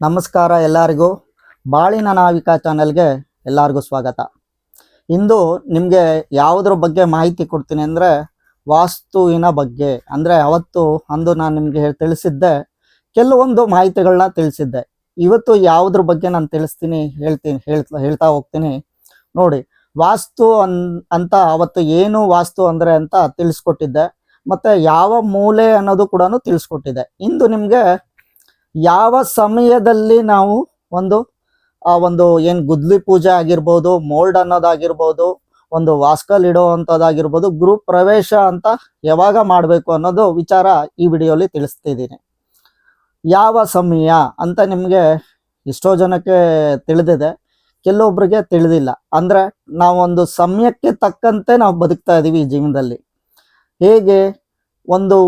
ನಮಸ್ಕಾರ ಎಲ್ಲರಿಗೂ. ಬಾಳಿನ ನಾವಿಕ ಚಾನೆಲ್ಗೆ ಎಲ್ಲರಿಗೂ ಸ್ವಾಗತ. ಇಂದು ನಿಮಗೆ ಯಾವುದ್ರ ಬಗ್ಗೆ ಮಾಹಿತಿ ಕೊಡ್ತೀನಿ ಅಂದರೆ ವಾಸ್ತುವಿನ ಬಗ್ಗೆ. ಅಂದರೆ ಅವತ್ತು ಅಂದು ನಾನು ನಿಮಗೆ ತಿಳಿಸಿದ್ದೆ. ಕೆಲವೊಂದು ಮಾಹಿತಿಗಳನ್ನ ತಿಳಿಸಿದ್ದೆ. ಇವತ್ತು ಯಾವುದ್ರ ಬಗ್ಗೆ ನಾನು ತಿಳಿಸ್ತೀನಿ ಹೇಳ್ತೀನಿ ಹೇಳ್ತಾ ಹೇಳ್ತಾ ಹೋಗ್ತೀನಿ. ನೋಡಿ, ವಾಸ್ತು ಅಂತ ಅವತ್ತು ಏನು ವಾಸ್ತು ಅಂದರೆ ಅಂತ ತಿಳಿಸ್ಕೊಟ್ಟಿದ್ದೆ. ಮತ್ತೆ ಯಾವ ಮೂಲೆ ಅನ್ನೋದು ಕೂಡ ತಿಳಿಸ್ಕೊಟ್ಟಿದ್ದೆ. ಇಂದು ನಿಮಗೆ ಯಾವ ಸಮಯದಲ್ಲಿ ನಾವು ಒಂದು, ಆ ಒಂದು ಏನ್ ಗುದ್ಲಿ ಪೂಜೆ ಆಗಿರ್ಬೋದು, ಮೋಲ್ಡ್ ಅನ್ನೋದಾಗಿರ್ಬೋದು, ಒಂದು ವಾಸ್ಕಲ್ ಇಡೋ ಅಂಥದ್ದಾಗಿರ್ಬೋದು ಗ್ರೂಪ್ ಪ್ರವೇಶ ಅಂತ ಯಾವಾಗ ಮಾಡಬೇಕು ಅನ್ನೋದು ವಿಚಾರ ಈ ವಿಡಿಯೋಲಿ ತಿಳಿಸ್ತಿದ್ದೀನಿ. ಯಾವ ಸಮಯ ಅಂತ ನಿಮಗೆ ಎಷ್ಟೋ ಜನಕ್ಕೆ ತಿಳಿದಿದೆ, ಕೆಲವೊಬ್ರಿಗೆ ತಿಳಿದಿಲ್ಲ. ಅಂದ್ರೆ ನಾವೊಂದು ಸಮಯಕ್ಕೆ ತಕ್ಕಂತೆ ನಾವು ಬದುಕ್ತಾ ಇದ್ದೀವಿ ಈ ಜೀವನದಲ್ಲಿ. ಹೇಗೆ ಒಂದು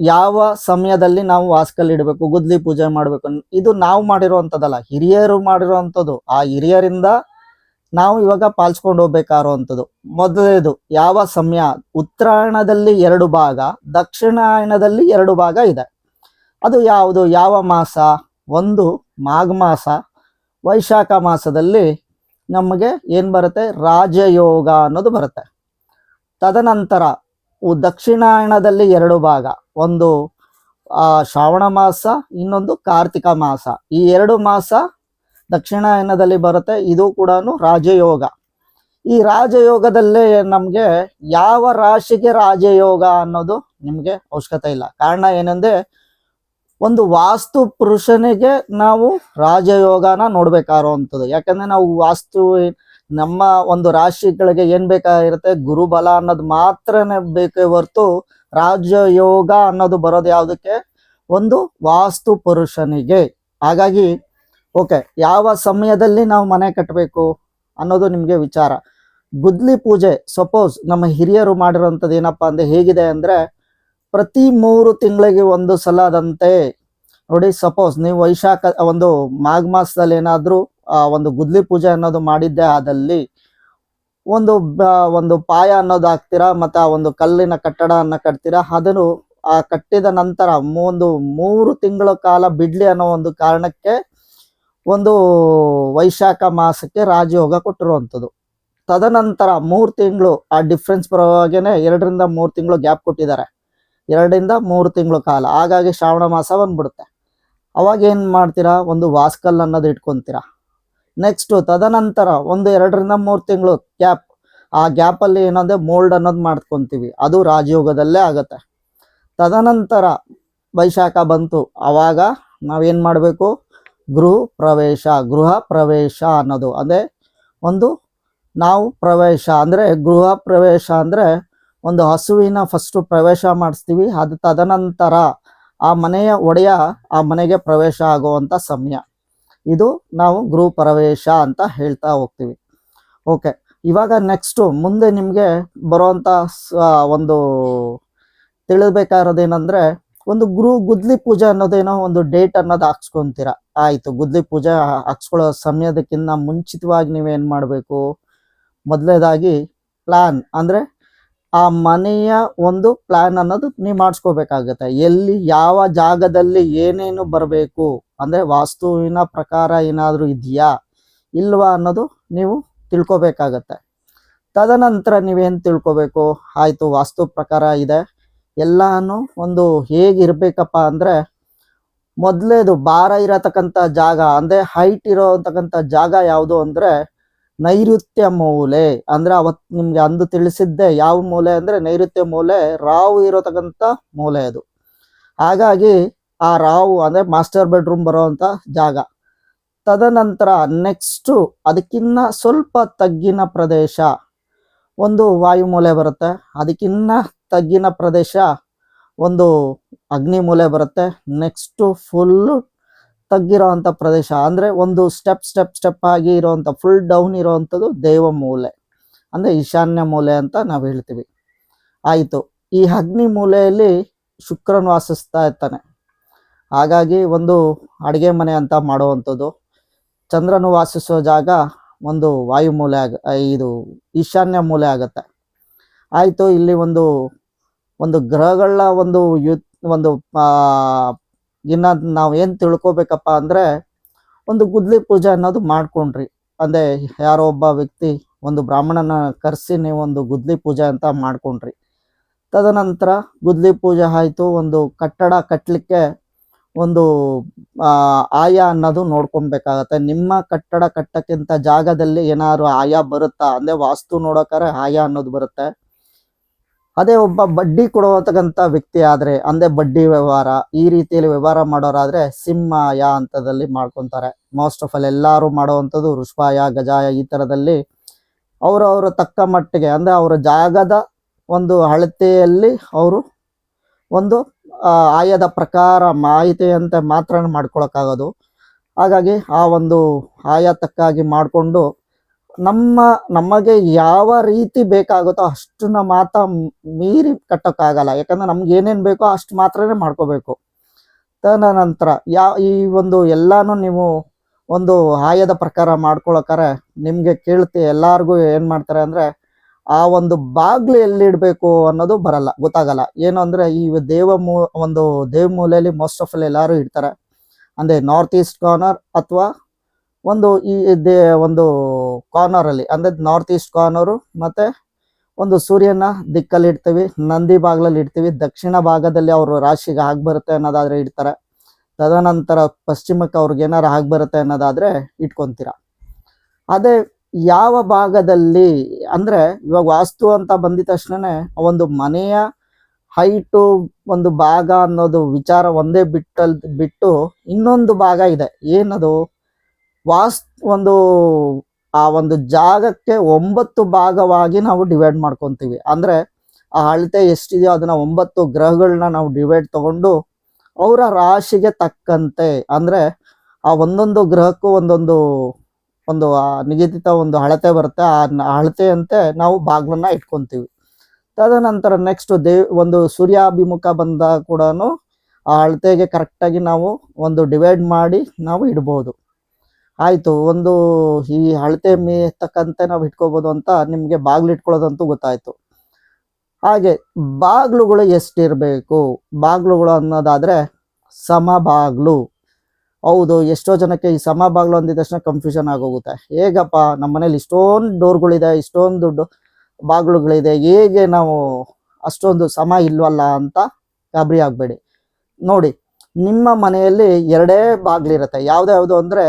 ಯಾವ ಸಮಯದಲ್ಲಿ ನಾವು ವಾಸ್ಕಲ್ ಇಡಬೇಕು, ಗುದ್ಲಿ ಪೂಜೆ ಮಾಡಬೇಕು ಇದು ನಾವು ಮಾಡಿರುವಂಥದ್ದಲ್ಲ, ಹಿರಿಯರು ಮಾಡಿರುವಂಥದ್ದು. ಆ ಹಿರಿಯರಿಂದ ನಾವು ಇವಾಗ ಪಾಲಿಸ್ಕೊಂಡು ಹೋಗ್ಬೇಕಾರುವಂಥದ್ದು. ಮೊದಲೇದು ಯಾವ ಸಮಯ? ಉತ್ತರಾಯಣದಲ್ಲಿ ಎರಡು ಭಾಗ, ದಕ್ಷಿಣಾಯಣದಲ್ಲಿ ಎರಡು ಭಾಗ ಇದೆ. ಅದು ಯಾವುದು? ಯಾವ ಮಾಸ? ಒಂದು, ಮಾಘ ಮಾಸ. ವೈಶಾಖ ಮಾಸದಲ್ಲಿ ನಮಗೆ ಏನು ಬರುತ್ತೆ? ರಾಜಯೋಗ ಅನ್ನೋದು ಬರುತ್ತೆ. ತದನಂತರ ದಕ್ಷಿಣಾಯಣದಲ್ಲಿ ಎರಡು ಭಾಗ. ಒಂದು ಆ, ಶ್ರಾವಣ ಮಾಸ ಇನ್ನೊಂದು ಕಾರ್ತಿಕ ಮಾಸ. ಈ ಎರಡು ಮಾಸ ದಕ್ಷಿಣಾಯನದಲ್ಲಿ ಬರುತ್ತೆ ಇದು ಕೂಡ ರಾಜಯೋಗ. ಈ ರಾಜಯೋಗದಲ್ಲೇ ನಮಗೆ ಯಾವ ರಾಶಿಗೆ ರಾಜಯೋಗ ಅನ್ನೋದು ನಿಮಗೆ ಅವಶ್ಯಕತೆ ಇಲ್ಲ. ಕಾರಣ ಏನಂದ್ರೆ ಒಂದು ವಾಸ್ತು ಪುರುಷನಿಗೆ ನಾವು ರಾಜಯೋಗನ ನೋಡ್ಬೇಕಾಗಿರುವಂಥದ್ದು ಯಾಕಂದ್ರೆ ನಾವು ವಾಸ್ತು ನಮ್ಮ ಒಂದು ರಾಶಿಗಳಿಗೆ ಏನ್ ಬೇಕಾಗಿರುತ್ತೆ ಗುರುಬಲ ಅನ್ನೋದು ಮಾತ್ರನೇ ಬೇಕೇ ಹೊರ್ತು ರಾಜಯೋಗ ಅನ್ನೋದು ಬರೋದು ಯಾವುದಕ್ಕೆ? ಒಂದು ವಾಸ್ತು ಪುರುಷನಿಗೆ. ಹಾಗಾಗಿ, ಓಕೆ, ಯಾವ ಸಮಯದಲ್ಲಿ ನಾವು ಮನೆ ಕಟ್ಟಬೇಕು ಅನ್ನೋದು ನಿಮಗೆ ವಿಚಾರ. ಗುದ್ಲಿ ಪೂಜೆ, ಸಪೋಸ್ ನಮ್ಮ ಹಿರಿಯರು ಮಾಡಿರೋಂಥದ್ದು ಏನಪ್ಪ ಅಂದರೆ ಹೇಗಿದೆ ಅಂದ್ರೆ, ಪ್ರತಿ ಮೂರು ತಿಂಗಳಿಗೆ ಒಂದು ಸಲ ಅದಂತೆ ನೋಡಿ, ಸಪೋಸ್ ನೀವು ವೈಶಾಖ, ಒಂದು ಮಾಘ ಮಾಸದಲ್ಲಿ ಏನಾದರೂ ಒಂದು ಗುದ್ಲಿ ಪೂಜೆ ಅನ್ನೋದು ಮಾಡಿದ್ದೆ ಆದಲ್ಲಿ ಒಂದು ಒಂದು ಪಾಯ ಅನ್ನೋದು ಹಾಕ್ತೀರಾ, ಮತ್ತೆ ಆ ಒಂದು ಕಲ್ಲಿನ ಕಟ್ಟಡ ಅನ್ನ ಕಟ್ತೀರಾ, ಅದನ್ನು ಆ ಕಟ್ಟಿದ ನಂತರ ಒಂದು ಮೂರು ತಿಂಗಳ ಕಾಲ ಬಿಡ್ಲಿ ಅನ್ನೋ ಒಂದು ಕಾರಣಕ್ಕೆ ಒಂದು ವೈಶಾಖ ಮಾಸಕ್ಕೆ ರಾಜಯೋಗ ಕೊಟ್ಟಿರುವಂಥದ್ದು. ತದನಂತರ ಮೂರು ತಿಂಗಳು, ಆ ಡಿಫ್ರೆನ್ಸ್ ಬರೋವಾಗೇನೆ ಎರಡರಿಂದ ಮೂರು ತಿಂಗಳು ಗ್ಯಾಪ್ ಕೊಟ್ಟಿದ್ದಾರೆ. ಎರಡರಿಂದ ಮೂರು ತಿಂಗಳು ಕಾಲ, ಹಾಗಾಗಿ ಶ್ರಾವಣ ಮಾಸ ಬಂದ್ಬಿಡುತ್ತೆ. ಅವಾಗ ಏನು ಮಾಡ್ತೀರಾ, ಒಂದು ವಾಸ್ಕಲ್ ಅನ್ನೋದು ಇಟ್ಕೊಂತೀರಾ. ನೆಕ್ಸ್ಟ್ ತದನಂತರ ಒಂದು ಎರಡರಿಂದ ಮೂರು ತಿಂಗಳು ಗ್ಯಾಪ್ ಆ ಗ್ಯಾಪ್ ಅಲ್ಲಿ ಏನಂದ್ರೆ ಮೋಲ್ಡ್ ಅನ್ನೋದು ಮಾಡ್ಕೊತೀವಿ. ಅದು ರಾಜಯೋಗದಲ್ಲೇ ಆಗುತ್ತೆ. ತದನಂತರ ವೈಶಾಖ ಬಂತು. ಆವಾಗ ನಾವೇನು ಮಾಡಬೇಕು? ಗೃಹ ಪ್ರವೇಶ ಗೃಹ ಪ್ರವೇಶ ಅನ್ನೋದು. ಅಂದ್ರೆ ಒಂದು ನಾವು ಪ್ರವೇಶ ಅಂದ್ರೆ ಗೃಹ ಪ್ರವೇಶ ಅಂದ್ರೆ ಒಂದು ಹಸುವಿನ ಫಸ್ಟ್ ಪ್ರವೇಶ ಮಾಡಿಸ್ತೀವಿ. ಅದು ತದನಂತರ ಆ ಮನೆಯ ಒಡೆಯ ಆ ಮನೆಗೆ ಪ್ರವೇಶ ಆಗುವಂತ ಸಮಯ. ಇದು ನಾವು ಗೃಹ ಪ್ರವೇಶ ಅಂತ ಹೇಳ್ತಾ ಹೋಗ್ತೀವಿ. ಓಕೆ, ಇವಾಗ ನೆಕ್ಸ್ಟ್ ಮುಂದೆ ನಿಮಗೆ ಬರುವಂಥ ಒಂದು ತಿಳಿಬೇಕಾಗಿರೋದೇನಂದ್ರೆ ಒಂದು ಗುರು ಗುದ್ಲಿ ಪೂಜೆ ಅನ್ನೋದೇನೋ ಒಂದು ಡೇಟ್ ಅನ್ನೋದು ಹಾಕ್ಸ್ಕೊಂತೀರ? ಆಯಿತು, ಗುದ್ಲಿ ಪೂಜೆ ಹಾಕ್ಸ್ಕೊಳ್ಳೋ ಸಮಯದಕ್ಕಿಂತ ಮುಂಚಿತವಾಗಿ ನೀವೇನ್ ಮಾಡಬೇಕು? ಮೊದಲೇದಾಗಿ ಪ್ಲಾನ್ ಅಂದ್ರೆ ಆ ಮನೆಯ ಒಂದು ಪ್ಲಾನ್ ಅನ್ನೋದು ನೀವು ಮಾಡಿಸ್ಕೋಬೇಕಾಗತ್ತೆ. ಎಲ್ಲಿ, ಯಾವ ಜಾಗದಲ್ಲಿ ಏನೇನು ಬರಬೇಕು? ಅಂದ್ರೆ ವಾಸ್ತುವಿನ ಪ್ರಕಾರ ಏನಾದರೂ ಇದೆಯಾ, ಇಲ್ವಾ ಅನ್ನೋದು ನೀವು ತಿಳ್ಕೊಬೇಕಾಗತ್ತೆ. ತದನಂತರ ನೀವೇನು ತಿಳ್ಕೊಬೇಕು? ಆಯಿತು, ವಾಸ್ತು ಪ್ರಕಾರ ಇದೆ. ಎಲ್ಲಾನು ಒಂದು ಹೇಗಿರಬೇಕಪ್ಪ ಅಂದ್ರೆ, ಮೊದಲೇದು ಭಾರ ಇರತಕ್ಕಂಥ ಜಾಗ, ಅಂದ್ರೆ ಹೈಟ್ ಇರೋತಕ್ಕಂಥ ಜಾಗ ಯಾವುದು ಅಂದರೆ, ನೈಋತ್ಯ ಮೂಲೆ. ಅಂದ್ರೆ ಅವತ್ತು ನಿಮಗೆ ಅಂದು ತಿಳಿಸಿದ್ದೆ, ಯಾವ ಮೂಲೆ ಅಂದ್ರೆ ನೈಋತ್ಯ ಮೂಲೆ ರಾವು ಇರೋತಕ್ಕಂಥ ಮೂಲೆ ಅದು. ಹಾಗಾಗಿ ಆ ರಾವು ಅಂದ್ರೆ ಮಾಸ್ಟರ್ ಬೆಡ್ರೂಮ್ ಬರುವಂತ ಜಾಗ. ತದನಂತರ ನೆಕ್ಸ್ಟ್ ಅದಕ್ಕಿನ್ನ ಸ್ವಲ್ಪ ತಗ್ಗಿನ ಪ್ರದೇಶ. ಒಂದು ವಾಯುಮೂಲೆ ಬರುತ್ತೆ. ಅದಕ್ಕಿನ್ನ ತಗ್ಗಿನ ಪ್ರದೇಶ ಒಂದು ಅಗ್ನಿ ಮೂಲೆ ಬರುತ್ತೆ. ನೆಕ್ಸ್ಟ್ ಫುಲ್ಲು ತಗ್ಗಿರೋವಂಥ ಪ್ರದೇಶ. ಅಂದ್ರೆ ಒಂದು ಸ್ಟೆಪ್ ಸ್ಟೆಪ್ ಸ್ಟೆಪ್ ಆಗಿ ಇರುವಂತ ಫುಲ್ ಡೌನ್ ಇರುವಂತದ್ದು ದೇವ ಮೂಲೆ ಅಂದ್ರೆ ಈಶಾನ್ಯ ಮೂಲೆ ಅಂತ ನಾವು ಹೇಳ್ತೀವಿ. ಆಯಿತು. ಈ ಅಗ್ನಿ ಮೂಲೆಯಲ್ಲಿ ಶುಕ್ರನ್ ವಾಸಿಸ್ತಾ ಇರ್ತಾನೆ. ಹಾಗಾಗಿ ಒಂದು ಅಡುಗೆ ಮನೆ ಅಂತ ಮಾಡುವಂಥದ್ದು. ಚಂದ್ರನು ವಾಸಿಸೋ ಜಾಗ ಒಂದು ವಾಯುಮೂಲೆ ಆಗ ಆ, ಇದು ಈಶಾನ್ಯ ಮೂಲೆ ಆಗುತ್ತೆ. ಆಯಿತು ಇಲ್ಲಿ ಒಂದು ಒಂದು ಗ್ರಹಗಳ ಒಂದು ಯು ಒಂದು ಇನ್ನ ನಾವು ಏನು ತಿಳ್ಕೊಬೇಕಪ್ಪ ಅಂದ್ರೆ ಒಂದು ಗುದ್ಲಿ ಪೂಜೆ ಅನ್ನೋದು ಮಾಡ್ಕೊಂಡ್ರಿ. ಅಂದರೆ ಯಾರೋ ಒಬ್ಬ ವ್ಯಕ್ತಿ ಒಂದು ಬ್ರಾಹ್ಮಣನ ಕರೆಸಿ ನೀವು ಒಂದು ಗುದ್ಲಿ ಪೂಜೆ ಅಂತ ಮಾಡ್ಕೊಂಡ್ರಿ. ತದನಂತರ ಗುದ್ಲಿ ಪೂಜೆ ಆಯಿತು ಒಂದು ಕಟ್ಟಡ ಕಟ್ಟಲಿಕ್ಕೆ ಒಂದು ಆಯ ಅನ್ನೋದು ನೋಡ್ಕೊಬೇಕಾಗತ್ತೆ. ನಿಮ್ಮ ಕಟ್ಟಡ ಕಟ್ಟಕ್ಕಿಂತ ಜಾಗದಲ್ಲಿ ಏನಾದ್ರು ಆಯ ಬರುತ್ತಾ? ಅಂದ್ರೆ ವಾಸ್ತು ನೋಡೋಕಾರೆ ಆಯ ಅನ್ನೋದು ಬರುತ್ತೆ. ಅದೇ ಒಬ್ಬ ಬಡ್ಡಿ ಕೊಡತಕ್ಕಂಥ ವ್ಯಕ್ತಿ ಆದ್ರೆ, ಅಂದ್ರೆ ಬಡ್ಡಿ ವ್ಯವಹಾರ, ಈ ರೀತಿಯಲ್ಲಿ ವ್ಯವಹಾರ ಮಾಡೋರಾದ್ರೆ ಸಿಂಹಾಯ ಅಂತದಲ್ಲಿ ಮಾಡ್ಕೊಂತಾರೆ. ಮೋಸ್ಟ್ ಆಫ್ ಆಲ್ ಎಲ್ಲಾರು ಮಾಡುವಂಥದ್ದು ರುಷ್ಪಾಯ ಗಜಾಯ ಈ ತರದಲ್ಲಿ ಅವರವರ ತಕ್ಕ ಮಟ್ಟಿಗೆ, ಅಂದ್ರೆ ಅವರ ಜಾಗದ ಒಂದು ಅಳತೆಯಲ್ಲಿ ಅವರು ಒಂದು ಆಯದ ಪ್ರಕಾರ ಮಾಹಿತಿಯಂತೆ ಮಾತ್ರ ಮಾಡ್ಕೊಳಕ್ಕಾಗೋದು. ಹಾಗಾಗಿ ಆ ಒಂದು ಆಯಾ ತಕ್ಕಾಗಿ ಮಾಡಿಕೊಂಡು ನಮ್ಮ, ನಮಗೆ ಯಾವ ರೀತಿ ಬೇಕಾಗುತ್ತೋ ಅಷ್ಟನ್ನ ಮಾತ್ರ ಮೀರಿ ಕಟ್ಟೋಕ್ಕಾಗಲ್ಲ. ಯಾಕಂದ್ರೆ ನಮ್ಗೆ ಏನೇನು ಬೇಕೋ ಅಷ್ಟು ಮಾತ್ರನೇ ಮಾಡ್ಕೋಬೇಕು. ತದನಂತರ ಯಾ, ಈ ಒಂದು ಎಲ್ಲಾನು ನೀವು ಒಂದು ಆಯದ ಪ್ರಕಾರ ಮಾಡ್ಕೊಳಕ್ಕಾರೆ ನಿಮಗೆ ಕೇಳ್ತಿ ಎಲ್ಲರಿಗೂ ಏನು ಮಾಡ್ತಾರೆ ಅಂದರೆ ಆ ಒಂದು ಬಾಗ್ಲು ಎಲ್ಲಿಡಬೇಕು ಅನ್ನೋದು ಬರಲ್ಲ, ಗೊತ್ತಾಗಲ್ಲ. ಏನು ಅಂದರೆ ಈ ದೇವ ಮೂ, ಒಂದು ದೇವ ಮೂಲೆಯಲ್ಲಿ ಮೋಸ್ಟ್ ಆಫ್ ಆಲ್ ಎಲ್ಲರೂ ಇಡ್ತಾರೆ. ಅಂದರೆ ನಾರ್ತ್ ಈಸ್ಟ್ ಕಾರ್ನರ್ ಅಥವಾ ಒಂದು ಈ ದೇ, ಒಂದು ಕಾರ್ನರ್ ಅಲ್ಲಿ. ಅಂದ್ರೆ ನಾರ್ತ್ ಈಸ್ಟ್ ಕಾರ್ನರು ಮತ್ತೆ ಒಂದು ಸೂರ್ಯನ ದಿಕ್ಕಲ್ಲಿ ಇಡ್ತೀವಿ, ನಂದಿ ಬಾಗ್ಲಲ್ಲಿ ಇಡ್ತೀವಿ. ದಕ್ಷಿಣ ಭಾಗದಲ್ಲಿ ಅವರು ರಾಶಿಗೆ ಆಗ್ಬರುತ್ತೆ ಅನ್ನೋದಾದ್ರೆ ಇಡ್ತಾರೆ. ತದನಂತರ ಪಶ್ಚಿಮಕ್ಕೆ ಅವ್ರಿಗೆ ಏನಾರು ಆಗ್ಬರುತ್ತೆ ಅನ್ನೋದಾದ್ರೆ ಇಟ್ಕೊಂತೀರ. ಅದೇ ಯಾವ ಭಾಗದಲ್ಲಿ ಅಂದ್ರೆ ಇವಾಗ ವಾಸ್ತು ಅಂತ ಬಂದಿದ ತಕ್ಷಣ ಒಂದು ಮನೆಯ ಹೈಟು ಒಂದು ಭಾಗ ಅನ್ನೋದು ವಿಚಾರ ಒಂದೇ ಬಿಟ್ಟಲ್ ಬಿಟ್ಟು ಇನ್ನೊಂದು ಭಾಗ ಇದೆ. ಏನದು? ವಾಸ್, ಒಂದು, ಆ ಒಂದು ಜಾಗಕ್ಕೆ ಒಂಬತ್ತು ಭಾಗವಾಗಿ ನಾವು ಡಿವೈಡ್ ಮಾಡ್ಕೊತೀವಿ. ಅಂದ್ರೆ ಆ ಅಳತೆ ಎಷ್ಟಿದೆಯೋ ಅದನ್ನ ಒಂಬತ್ತು ಗ್ರಹಗಳನ್ನ ನಾವು ಡಿವೈಡ್ ತಗೊಂಡು ಅವರ ರಾಶಿಗೆ ತಕ್ಕಂತೆ. ಅಂದ್ರೆ ಆ ಒಂದೊಂದು ಗ್ರಹಕ್ಕೂ ಒಂದೊಂದು ಒಂದು ನಿಗದಿತ ಒಂದು ಅಳತೆ ಬರುತ್ತೆ. ಆ ಅಳತೆಯಂತೆ ನಾವು ಬಾಗ್ಲನ್ನ ಇಟ್ಕೊಂತೀವಿ. ತದನಂತರ ನೆಕ್ಸ್ಟ್ ದೇವ್, ಒಂದು ಸೂರ್ಯಾಭಿಮುಖ ಬಂದ ಕೂಡ ಆ ಅಳತೆಗೆ ಕರೆಕ್ಟಾಗಿ ನಾವು ಒಂದು ಡಿವೈಡ್ ಮಾಡಿ ನಾವು ಇಡ್ಬೋದು. ಆಯ್ತು, ಒಂದು ಈ ಅಳತೆ ಮೀತಕ್ಕಂತೆ ನಾವು ಇಟ್ಕೋಬೋದು ಅಂತ ನಿಮಗೆ ಬಾಗ್ಲು ಇಟ್ಕೊಳ್ಳೋದಂತೂ ಗೊತ್ತಾಯಿತು. ಹಾಗೆ, ಬಾಗ್ಲುಗಳು ಎಷ್ಟಿರಬೇಕು? ಬಾಗ್ಲುಗಳು ಅನ್ನೋದಾದ್ರೆ ಸಮ ಬಾಗ್ಲು ಹೌದು, ಎಷ್ಟೋ ಜನಕ್ಕೆ ಈ ಸಮ ಬಾಗ್ಲು ಅಂದಿದ ತಕ್ಷಣ ಕನ್ಫ್ಯೂಷನ್ ಆಗೋಗುತ್ತೆ. ಹೇಗಪ್ಪ ನಮ್ಮ ಮನೇಲಿ ಇಷ್ಟೊಂದು ಡೋರ್ಗಳಿದೆ, ಇಷ್ಟೊಂದು ದುಡ್ಡು ಬಾಗ್ಲುಗಳಿದೆ, ಹೇಗೆ ನಾವು ಅಷ್ಟೊಂದು ಸಮ ಇಲ್ವಲ್ಲ ಅಂತ ಗಾಬರಿ ಆಗಬೇಡಿ. ನೋಡಿ, ನಿಮ್ಮ ಮನೆಯಲ್ಲಿ ಎರಡೇ ಬಾಗ್ಲಿರುತ್ತೆ. ಯಾವ್ದ್ಯಾವ್ದು ಅಂದ್ರೆ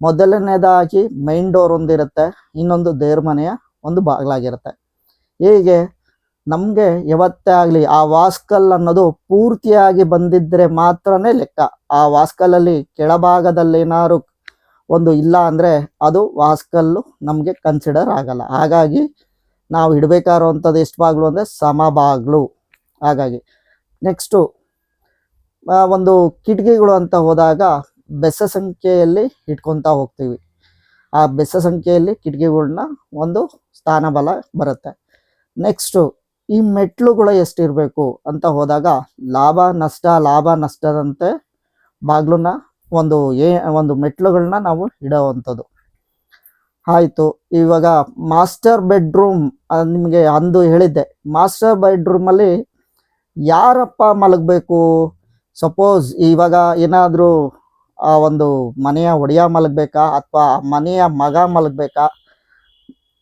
ಮೊದಲನೇದಾಗಿ ಮೈನ್ ಡೋರ್ ಒಂದಿರುತ್ತೆ, ಇನ್ನೊಂದು ದೇವ್ರ ಮನೆಯ ಒಂದು ಬಾಗ್ಲಾಗಿರುತ್ತೆ. ಹೀಗೆ? ನಮಗೆ ಯಾವತ್ತೇ ಆಗಲಿ ಆ ವಾಸ್ಕಲ್ ಅನ್ನೋದು ಪೂರ್ತಿಯಾಗಿ ಬಂದಿದ್ರೆ ಮಾತ್ರನೇ ಲೆಕ್ಕ. ಆ ವಾಸ್ಕಲಲ್ಲಿ ಕೆಳಭಾಗದಲ್ಲಿ ಏನಾದ್ರು ಒಂದು ಇಲ್ಲ ಅಂದರೆ ಅದು ವಾಸ್ಕಲ್ಲು ನಮಗೆ ಕನ್ಸಿಡರ್ ಆಗಲ್ಲ. ಹಾಗಾಗಿ ನಾವು ಇಡಬೇಕಾಗಿರುವಂಥದ್ದು ಎಷ್ಟು ಬಾಗ್ಲು ಅಂದರೆ ಸಮ ಬಾಗ್ಲು ಹಾಗಾಗಿ ನೆಕ್ಸ್ಟು ಒಂದು ಕಿಟಕಿಗಳು ಅಂತ ಹೋದಾಗ ಬೆಸ ಸಂಖ್ಯೆಯಲ್ಲಿ ಇಟ್ಕೊತಾ ಹೋಗ್ತೀವಿ. ಆ ಬೆಸ ಸಂಖ್ಯೆಯಲ್ಲಿ ಕಿಟಕಿಗಳನ್ನ ಒಂದು ಸ್ಥಾನಬಲ ಬರುತ್ತೆ. ನೆಕ್ಸ್ಟು ಈ ಮೆಟ್ಲುಗಳು ಎಷ್ಟಿರಬೇಕು ಅಂತ ಹೋದಾಗ ಲಾಭ, ನಷ್ಟ, ಲಾಭ, ನಷ್ಟದಂತೆ ಬಾಗ್ಲನ್ನ ಒಂದು ಏ, ಒಂದು ಮೆಟ್ಲುಗಳನ್ನ ನಾವು ಇಡೋವಂಥದ್ದು. ಆಯಿತು, ಇವಾಗ ಮಾಸ್ಟರ್ ಬೆಡ್ರೂಮ್ ನಿಮಗೆ ಅಂದು ಹೇಳಿದ್ದೆ. ಮಾಸ್ಟರ್ ಬೆಡ್ರೂಮಲ್ಲಿ ಯಾರಪ್ಪ ಮಲಗಬೇಕು? ಸಪೋಸ್ ಇವಾಗ ಏನಾದರೂ, ಆ, ಒಂದು ಮನೆಯ ಒಡೆಯ ಮಲಗಬೇಕಾ? ಅಥವಾ ಮನೆಯ ಮಗ ಮಲಗಬೇಕಾ?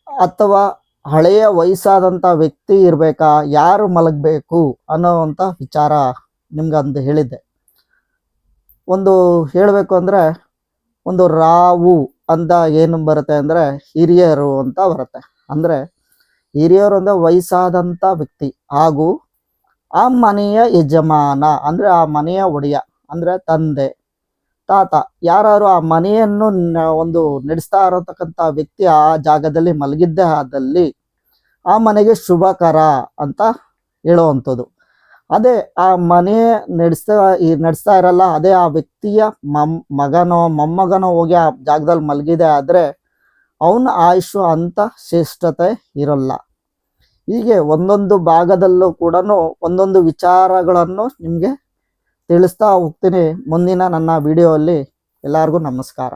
ಅಥವಾ ಹಳೆಯ ವಯಸ್ಸಾದಂಥ ವ್ಯಕ್ತಿ ಇರಬೇಕಾ? ಯಾರು ಮಲಗಬೇಕು? ಅನ್ನೋವಂಥ ವಿಚಾರ ನಿಮ್ಗೆ ಅಂದು ಹೇಳಿದ್ದೆ. ಒಂದು ಹೇಳಬೇಕು ಅಂದರೆ, ಒಂದು ರಾವು ಅಂತ ಏನು ಬರುತ್ತೆ ಅಂದರೆ, ಹಿರಿಯರು ಅಂತ ಬರುತ್ತೆ. ಅಂದರೆ, ಹಿರಿಯರು ಅಂದರೆ ವಯಸ್ಸಾದಂಥ ವ್ಯಕ್ತಿ ಹಾಗೂ ಆ ಮನೆಯ ಯಜಮಾನ, ಅಂದರೆ ಆ ಮನೆಯ ಒಡೆಯ, ಅಂದರೆ ತಂದೆ. ತಾತ ಯಾರು ಆ ಮನೆಯನ್ನು ಒಂದು ನಡೆಸ್ತಾ ಇರತಕ್ಕಂಥ ವ್ಯಕ್ತಿ ಆ ಜಾಗದಲ್ಲಿ ಮಲಗಿದ್ದೇ ಆದಲ್ಲಿ ಆ ಮನೆಗೆ ಶುಭಕರ ಅಂತ ಹೇಳುವಂಥದ್ದು. ಅದೇ ಆ ಮನೆ ನಡೆಸ್ತಾ ನಡೆಸ್ತಾ ಇರಲ್ಲ, ಅದೇ ಆ ವ್ಯಕ್ತಿಯ ಮಮ್, ಮಗನೋ, ಮೊಮ್ಮಗನೋ ಹೋಗಿ ಆ ಜಾಗದಲ್ಲಿ ಮಲಗಿದೆ ಆದರೆ ಅವನ ಆಯುಷು ಅಂತ ಶ್ರೇಷ್ಠತೆ ಇರಲ್ಲ. ಹೀಗೆ ಒಂದೊಂದು ಭಾಗದಲ್ಲೂ ಕೂಡ ಒಂದೊಂದು ವಿಚಾರಗಳನ್ನು ನಿಮಗೆ ತಿಳಿಸ್ತಾ ಹೋಗ್ತೀನಿ. ಮುಂದಿನ ನನ್ನ ವಿಡಿಯೋಲ್ಲಿ ಎಲ್ಲರಿಗೂ ನಮಸ್ಕಾರ.